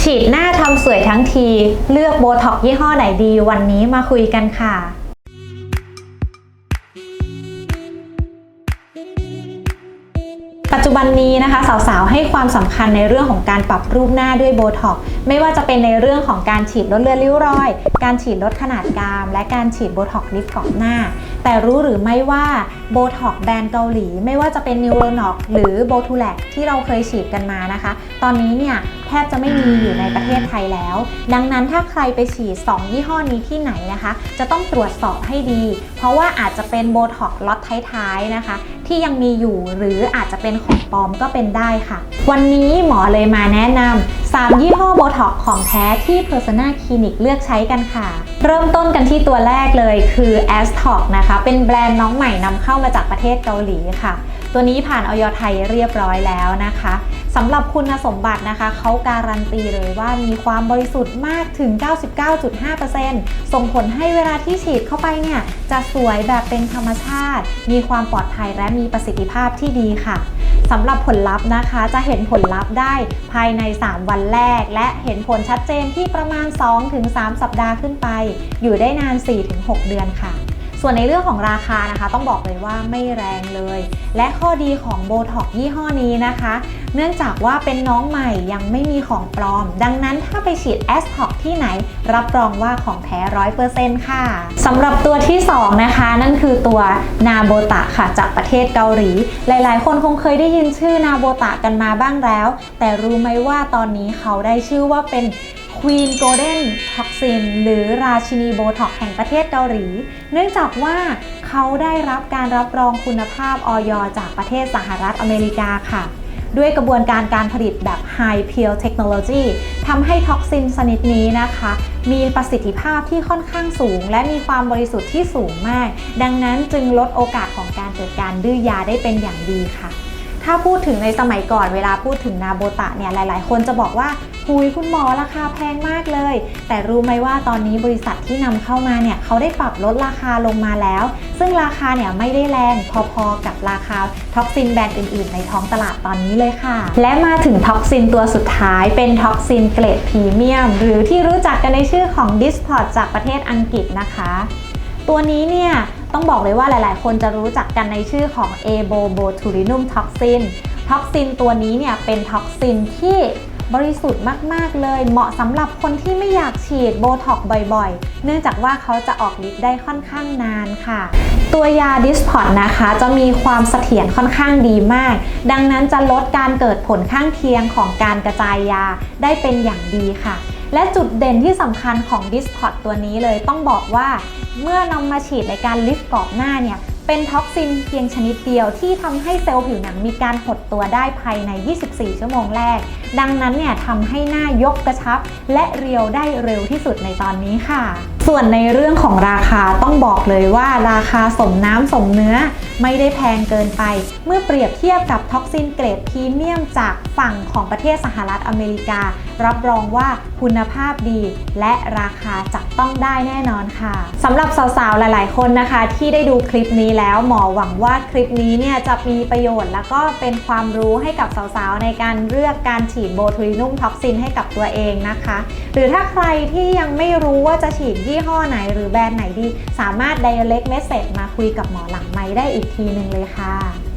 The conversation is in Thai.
ฉีดหน้าทำสวยทั้งที เลือกโบท็อกยี่ห้อไหนดีวันนี้มาคุยกันค่ะ ปัจจุบันนี้นะคะสาวๆ ให้ความสำคัญในเรื่องของการปรับรูปหน้าด้วยโบท็อกไม่ว่าจะเป็นในเรื่องของการฉีดลดเลือนริ้วรอย การฉีดลดขนาดกราม และการฉีดโบท็อกลิฟต์กรอบหน้า แต่รู้หรือไม่ว่าโบท็อกแบรนด์เกาหลี ไม่ว่าจะเป็นนิวโรนอกหรือโบทูแลกที่เราเคยฉีดกันมานะคะ ตอนนี้เนี่ยแทบจะไม่มีอยู่ในประเทศไทยแล้ว ดังนั้นถ้าใครไปฉีด 2 ยี่ห้อนี้ที่ไหนนะคะ จะต้องตรวจสอบให้ดี เพราะว่าอาจจะเป็นโบท็อกล็อตท้ายๆนะคะ ที่ยังมีอยู่ หรืออาจจะเป็นของปลอมก็เป็นได้ค่ะ วันนี้หมอเลยมาแนะนำ3ยี่ห้อโบท็อกของแท้ที่ Persona Clinic เลือกใช้กันค่ะ เริ่มต้นกันที่ตัวแรกเลยคือ a s t o c นะคะ เป็นแบรนด์น้องใหม่นำเข้ามาจากประเทศเกาหลีค่ะ ตัวนี้ผ่านออยไทยเรียบร้อยแล้วนะคะสำหรับคุณสมบัตินะคะเขาการันตีเลยว่ามีความบริสุทธิ์มากถึง 99.5%ส่งผลให้เวลาที่ฉีดเข้าไปเนี่ย จะสวยแบบเป็นธรรมชาติ มีความปลอดภัยและมีประสิทธิภาพที่ดีค่ะสำหรับผลลัพธ์นะคะจะเห็นผลลัพธ์ได้ภายใน 3 วันแรก และเห็นผลชัดเจนที่ประมาณ 2-3 สัปดาห์ขึ้นไป อยู่ได้นาน 4-6 เดือนค่ะ ส่วนในเรื่องของราคานะคะ ต้องบอกเลยว่าไม่แรงเลย และข้อดีของโบท็อกยี่ห้อนี้นะคะ เนื่องจากว่าเป็นน้องใหม่ยังไม่มีของปลอม ดังนั้นถ้าไปฉีดแอสท็อกที่ไหน รับรองว่าของแท้ร้อยเปอร์เซ็นต์ค่ะสำหรับตัวที่ 2 นะคะ นั่นคือตัวนาโบตะค่ะจากประเทศเกาหลี หลาย ๆ คนคงเคยได้ยินชื่อนาโบตะกันมาบ้างแล้ว แต่รู้ไหมว่าตอนนี้เขาได้ชื่อว่าเป็น Queen Golden Toxin หรือราชินีโบท็อกแห่งประเทศเกาหลี เนื่องจากว่าเขาได้รับการรับรองคุณภาพออยจากประเทศสหรัฐอเมริกาค่ะ ด้วยกระบวนการการผลิตแบบ High Pure Technology ทำให้ท็อกซินชนิดนี้นะคะ มีประสิทธิภาพที่ค่อนข้างสูง และมีความบริสุทธิ์ที่สูงมาก ดังนั้นจึงลดโอกาสของการเกิดการดื้อยาได้เป็นอย่างดีค่ะถ้าพูดถึงในสมัยก่อนเวลาพูดถึงนาโบตะเนี่ยหลาย ๆ คนจะบอกว่า หุยคุณหมอราคาแพงมากเลย แต่รู้ไหมว่าตอนนี้บริษัทที่นำเข้ามาเนี่ยเขาได้ปรับลดราคาลงมาแล้ว ซึ่งราคาเนี่ยไม่ได้แรงพอๆกับราคาท็อกซินแบรนด์อื่นๆ ในท้องตลาดตอนนี้เลยค่ะ และมาถึงท็อกซินตัวสุดท้ายเป็นท็อกซินเกรดพรีเมียมหรือที่รู้จักกันในชื่อของ d i s p o t จากประเทศอังกฤษนะคะ ตัวนี้เนี่ยต้องบอกเลยว่าหลายๆ คนจะรู้จักกันในชื่อของ a b o b o t u l i n u m toxin ท็อกซินตัวนี้เนี่ยเป็นท็อกซินที่ บริสุทธิ์มาก ๆ เลย เหมาะสำหรับคนที่ไม่อยากฉีดโบท็อกบ่อย ๆ เนื่องจากว่าเขาจะออกฤทธิ์ได้ค่อนข้างนานค่ะ ตัวยาดิสพอตนะคะจะมีความเสถียรค่อนข้างดีมาก ดังนั้นจะลดการเกิดผลข้างเคียงของการกระจายยาได้เป็นอย่างดีค่ะ และจุดเด่นที่สำคัญของดิสพอตตัวนี้เลยต้องบอกว่า เมื่อนำมาฉีดในการลิฟต์กรอบหน้าเนี่ย เป็นท็อกซินเพียงชนิดเดียวที่ทำให้เซลล์ผิวหนังมีการหดตัวได้ภายใน 24 ชั่วโมงแรก ดังนั้นเนี่ยทำให้หน้ายกกระชับ และเรียวได้เร็วที่สุดในตอนนี้ค่ะ ส่วนในเรื่องของราคาต้องบอกเลยว่าราคาสมน้ำสมเนื้อไม่ได้แพงเกินไป เมื่อเปรียบเทียบกับท็อกซินเกรดพรีเมียมจากฝั่งของประเทศสหรัฐอเมริกา รับรองว่าคุณภาพดี และราคาจับต้องได้แน่นอนค่ะสำหรับสาวๆ หลายๆ คนนะคะ ที่ได้ดูคลิปนี้แล้วหมอหวังว่าคลิปนี้เนี่ยจะมีประโยชน์ แล้วก็เป็นความรู้ให้กับสาวๆ ในการเลือกการฉีดโบทูลินุ่มท็อกซินให้กับตัวเองนะคะ หรือถ้าใครที่ยังไม่รู้ว่าจะฉีดยี่ห้อไหนหรือแบรนด์ไหนดี สามารถ direct message มาคุยกับหมอหลังไม้ได้อีกทีหนึ่งเลยค่ะ